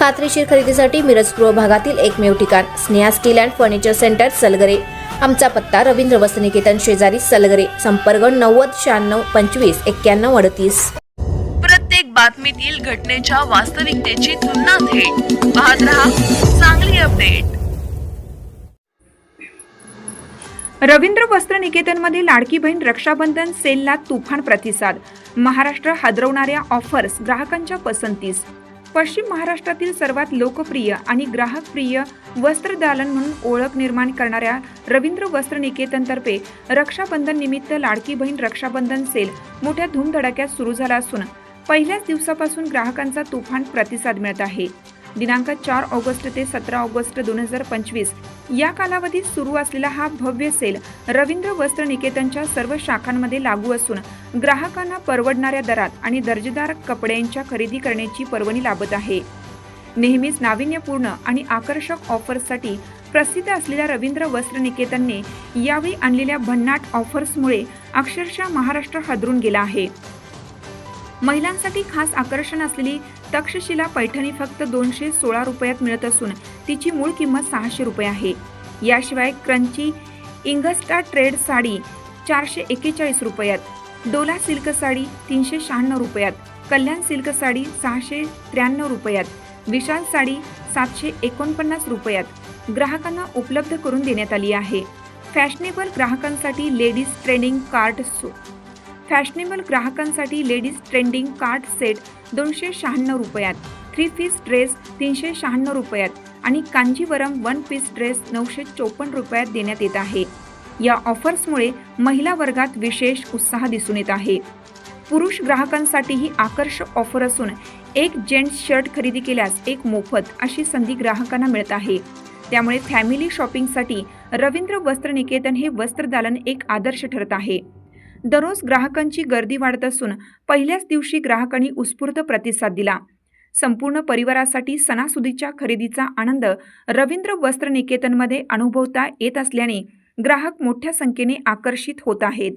खात्रीशीर खरेदीसाठी मिरज पूर्व भागातील एकमेव ठिकाण Sneha steel and furniture centre Salgare. आमचा पत्ता रवींद्र वसनिकेतन शेजारी सलगरे संपर्क नव्वद शहाण्णव पंचवीस एक्क्याण्णव अडतीस. प्रत्येक बातमीतील घटनेच्या वास्तविकतेची तुलना थेट. पाहत रहा चांगली अपडेट. रवींद्र वस्त्र निकेतनमध्ये लाडकी बहीण रक्षाबंधन सेलला तुफान प्रतिसाद. महाराष्ट्र हादरवणाऱ्या ऑफर्स ग्राहकांच्या पसंतीस. पश्चिम महाराष्ट्रातील सर्वात लोकप्रिय आणि ग्राहकप्रिय वस्त्रदालन म्हणून ओळख निर्माण करणाऱ्या रवींद्र वस्त्र निकेतनतर्फे रक्षाबंधन निमित्त लाडकी बहीण रक्षाबंधन सेल मोठ्या धूमधडाक्यात सुरू झाला असून पहिल्याच दिवसापासून ग्राहकांचा तुफान प्रतिसाद मिळत आहे. दिनांक चार ऑगस्ट ते सतरा ऑगस्ट दोन हजार पंचवीस. या कालावधीत सुरू असलेला हा भव्य सेल रवींद्र वस्त्र निकेतनच्या सर्व शाखांमध्ये लागू असून ग्राहकांना परवडणाऱ्या दरात आणि दर्जेदार कपड्यांच्या खरेदी करण्याची पर्वणी लाभत आहे. नेहमीच नाविन्यपूर्ण आणि आकर्षक ऑफर्ससाठी प्रसिद्ध असलेल्या रवींद्र वस्त्र निकेतनने यावेळी आणलेल्या भन्नाट ऑफर्समुळे अक्षरशः महाराष्ट्र हादरून गेला आहे. महिलांसाठी खास आकर्षण असलेली तक्षशिला पैठणी फक्त दोनशे सोळा रुपयात मिळत असून तिची मूळ किंमत सहाशे रुपये आहे. याशिवाय क्रंची इंगस्टा ट्रेड साडी चारशे एक्केचाळीस रुपयात डोला सिल्क साडी तीनशे शहाण्णव रुपयात कल्याण सिल्क साडी सहाशे त्र्याण्णव रुपयात विशाल साडी सातशे एकोणपन्नास रुपयात ग्राहकांना उपलब्ध करून देण्यात आली आहे. फॅशनेबल ग्राहकांसाठी लेडीज ट्रेनिंग कार्ड सु फॅशनेबल ग्राहकांसाठी लेडीज ट्रेंडिंग कार्ड सेट दोनशे शहाण्णव रुपयात थ्री पीस ड्रेस तीनशे शहाण्णव रुपयात आणि कांजीवरम वन पीस ड्रेस नऊशे चोपन्न रुपयात देण्यात येत आहे. या ऑफर्समुळे महिला वर्गात विशेष उत्साह दिसून येत आहे. पुरुष ग्राहकांसाठीही आकर्षक ऑफर असून एक जेंट्स शर्ट खरेदी केल्यास एक मोफत अशी संधी ग्राहकांना मिळत आहे. त्यामुळे फॅमिली शॉपिंगसाठी रवींद्र वस्त्र निकेतन हे वस्त्रदालन एक आदर्श ठरत आहे. दररोज ग्राहकांची गर्दी वाढत असून पहिल्याच दिवशी ग्राहकांनी उत्स्फूर्त प्रतिसाद दिला. संपूर्ण परिवारासाठी सणासुदीच्या खरेदीचा आनंद रवींद्र वस्त्र निकेतनमध्ये अनुभवता येत असल्याने ग्राहक मोठ्या संख्येने आकर्षित होत आहेत.